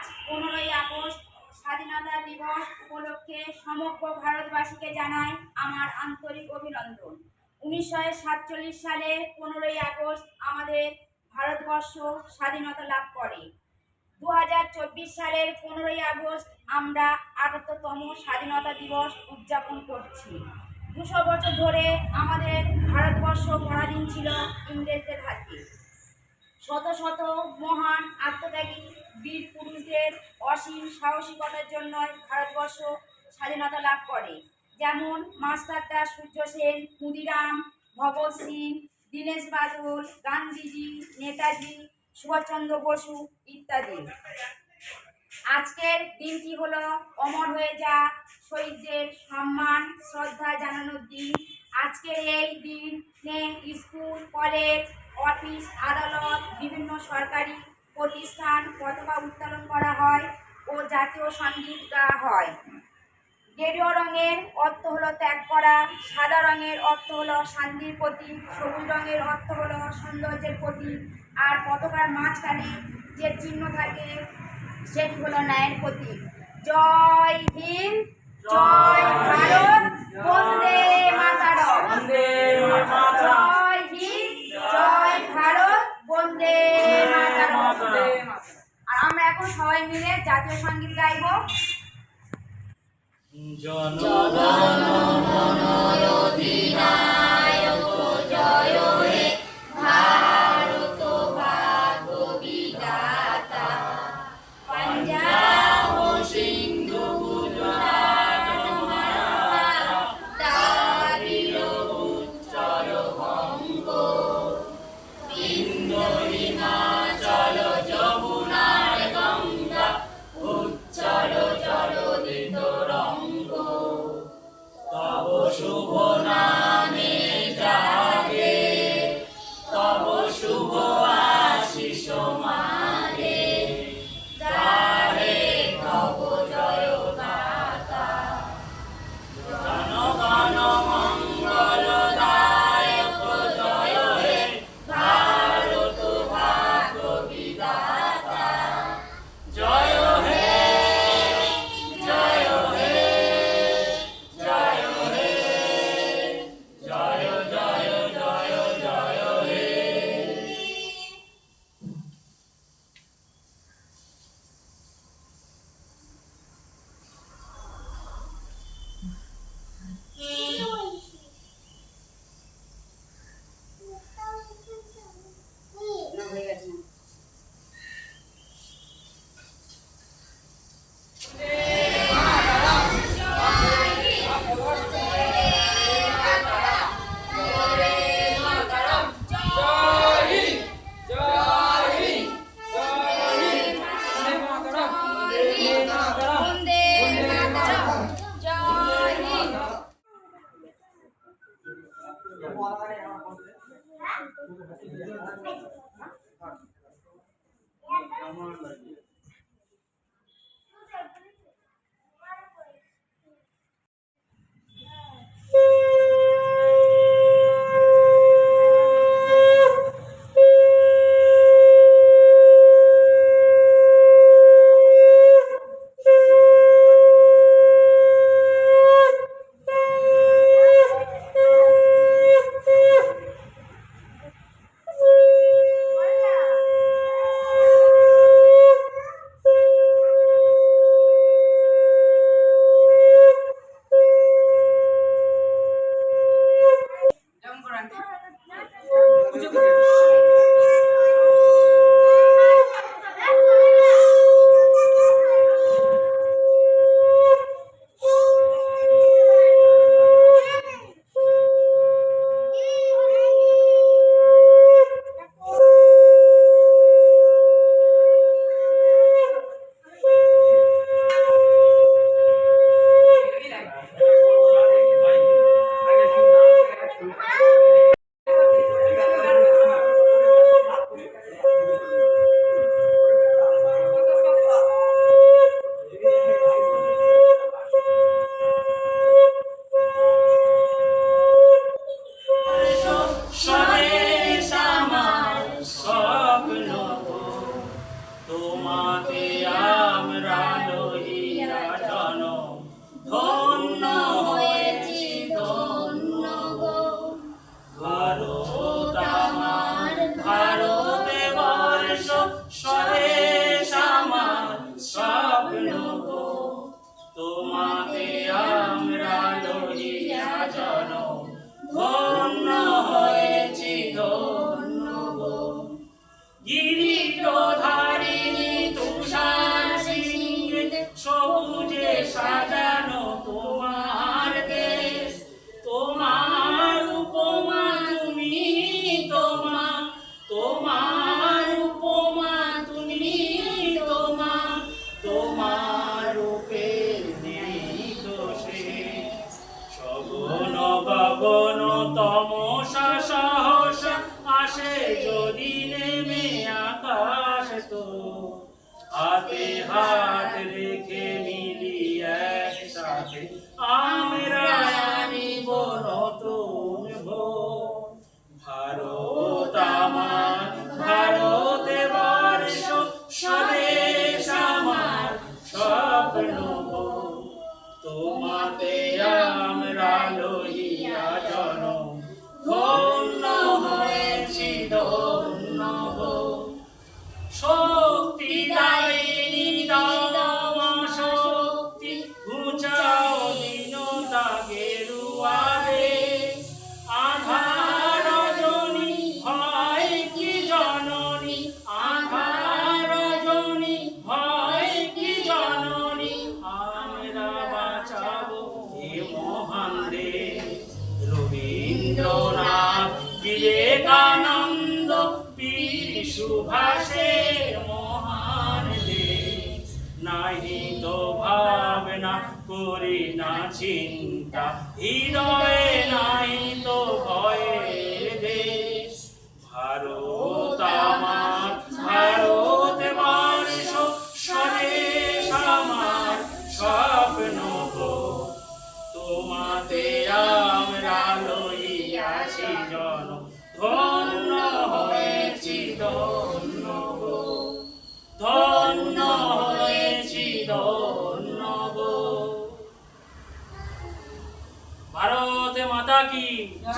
আজ পনেরোই আগস্ট স্বাধীনতা দিবস উপলক্ষে সমগ্র ভারতবাসীকে জানাই আমার আন্তরিক অভিনন্দন। উনিশশো সাতচল্লিশ সালে পনেরোই আগস্ট আমাদের ভারতবর্ষ স্বাধীনতা লাভ করে। দু হাজার চব্বিশ সালের পনেরোই আগস্ট আমরা আটাত্তরতম স্বাধীনতা দিবস উদযাপন করছি। দুশো বছর ধরে আমাদের ভারতবর্ষ পরাধীন ছিল ইংরেজদের হাতে। শত শত মহান আত্মত্যাগী বীর পুরুষদের অসীম সাহসিকতার জন্য ভারতবর্ষ স্বাধীনতা লাভ করে। যেমন মাস্টারদা সূর্য সেন, ক্ষুদিরাম, ভগৎ সিং, দীনেশ বাদল, গান্ধীজি, নেতাজি, সুভাষচন্দ্র বসু ইত্যাদি। আজকের দিনটি হলো অমর হয়ে যা, শহীদদের সম্মান, শ্রদ্ধা জানানোর দিন। আজকের এই দিনে স্কুল, কলেজ অফিস আদালত বিভিন্ন সরকারি প্রতিষ্ঠান পতাকা উত্তোলন করা হয় ও জাতীয় সংগীত গাওয়া হয়। গেরুয়া রঙের অর্থ হলো ত্যাগ করা সাদা রঙের অর্থ হলো শান্তির প্রতীক সবুজ রঙের অর্থ হলো সৌন্দর্যের প্রতীক আর পতাকার মাঝখানে যে চিহ্ন থাকে সেটি হলো ন্যায়ের প্রতীক। জয় হিন্দ জয় ভারত Mate. হাতে বিবেকানন্দ বীর সুভাষের মহান নাহি তো ভাবনা করি না চিন্তা হৃদয়ে নাই তো ভয়ের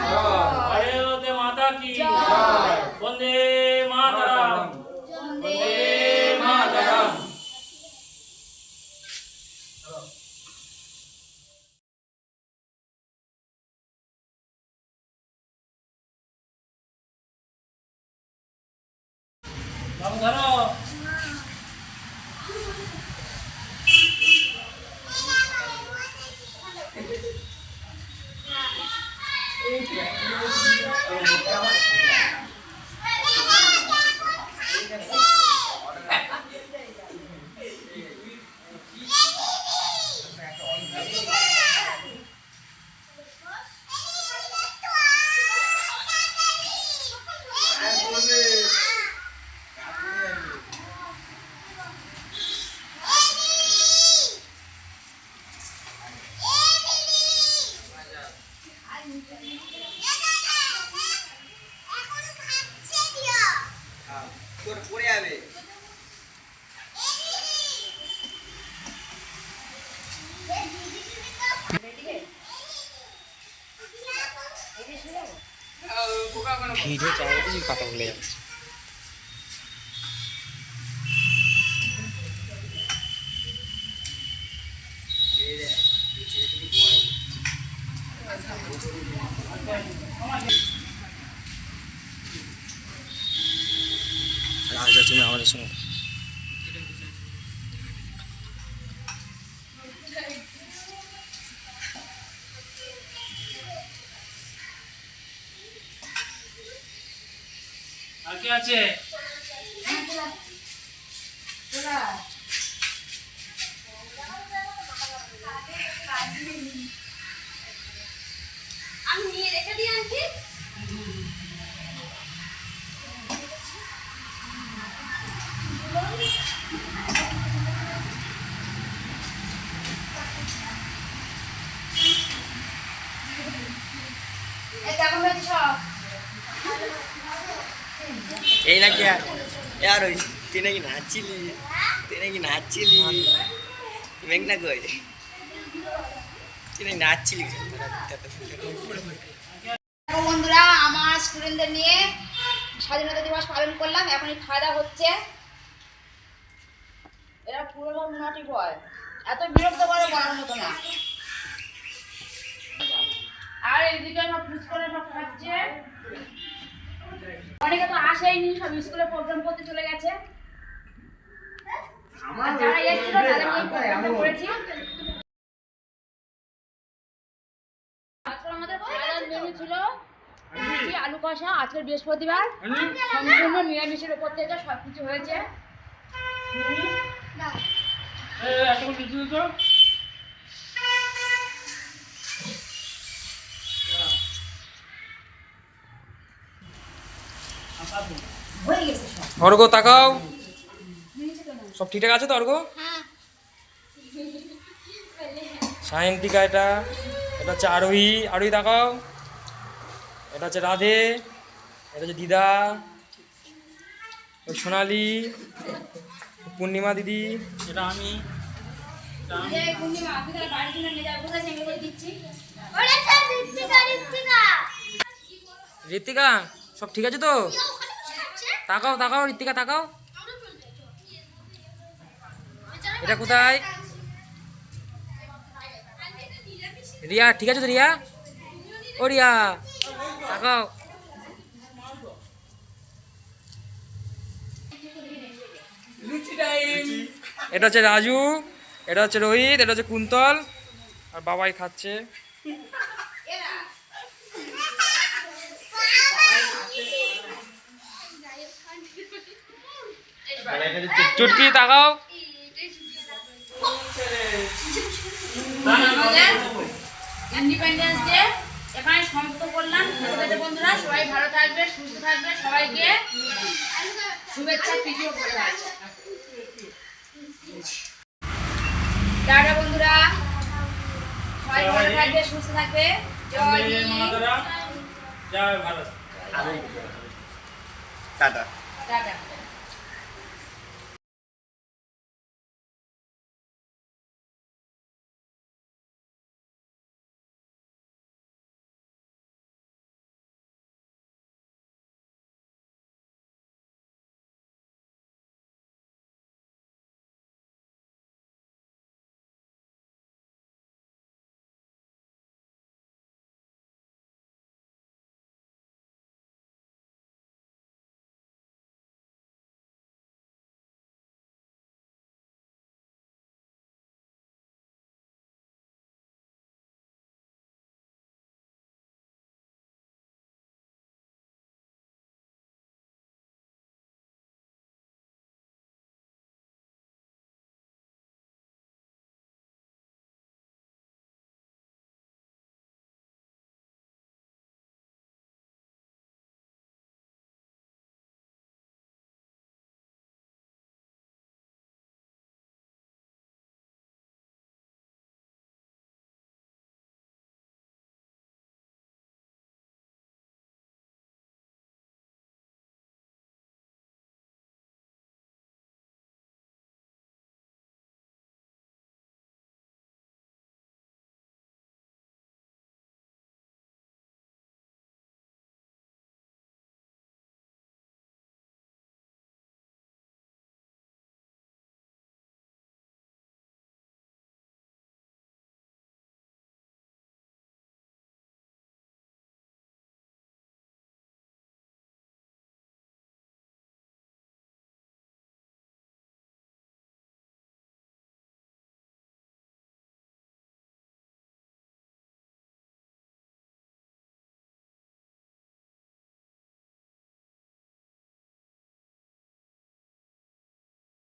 ভারতে মাতা কি বন্দে মাতারাম বন্দে মাতারাম বাবু ধরো তোর পড়ে যাবে ভিডিও চালাতে কথা বলে যাচ্ছে রাজা তুমি আমাদের সঙ্গে আর কে আছে ওই তুই নাকি নাচছিলি? তুই নাকি নাচছিলি? মেঘনা কই? তুই নাকি নাচছিলি? বন্ধুরা, আমার স্টুডেন্টদের নিয়ে স্বাধীনতা দিবস পালন করলাম। এখন এই খাওয়া হচ্ছে। এরা পুরো নাটি বয়। এত বিরক্ত করে বলার মতো না। আর এদিকে সব ফুচকরে সব খাচ্ছে। অনেকে তো আসেইনি সব স্কুলে প্রোগ্রাম করতে চলে গেছে। যারা এসেছিল তাদের নিয়ে প্রোগ্রামটা করেছি। আমাদের খাওয়ার মেনু ছিল লুচি আলু কষা আজকের বৃহস্পতিবার। সম্পূর্ণ নিরামিষের উপর থেকে সব কিছু হয়েছে এই, এত করে দিচ্ছি তো হয়ে গেছে সব স্বর্গ তাকাও। সব ঠিকঠাক আছে তো অর্ঘ হ্যাঁ সায়ন্তিকা এটা। এটা হচ্ছে আরোহী। আরোহী তাকাও। এটা হচ্ছে রাধে। এটা হচ্ছে দিদা। ওই সোনালি। পূর্ণিমা দিদি। এটা আমি। ঋতিকা সব ঠিক আছে তো? তাকাও তাকাও ঋতিকা তাকাও। এটা কোথায়? রিয়া ঠিক আছে তো রিয়া? ও রিয়া তাকাও। এটা হচ্ছে রাজু এটা হচ্ছে রোহিত এটা হচ্ছে কুন্তল আর বাবাই খাচ্ছে। চুটকি তাকাও। ইন্ডিপেন্ডেন্স ডে এখানে সমাপ্ত করলাম। ঠিক বন্ধুরা সবাই ভালো থাকবে সুস্থ থাকবে সবাইকে শুভেচ্ছা টাটা বন্ধুরা। সবাই ভালো থাকবে সুস্থ থাকবে। জয় বন্দে হিন্দ। মাতারাম জয় ভারত। Tata tata.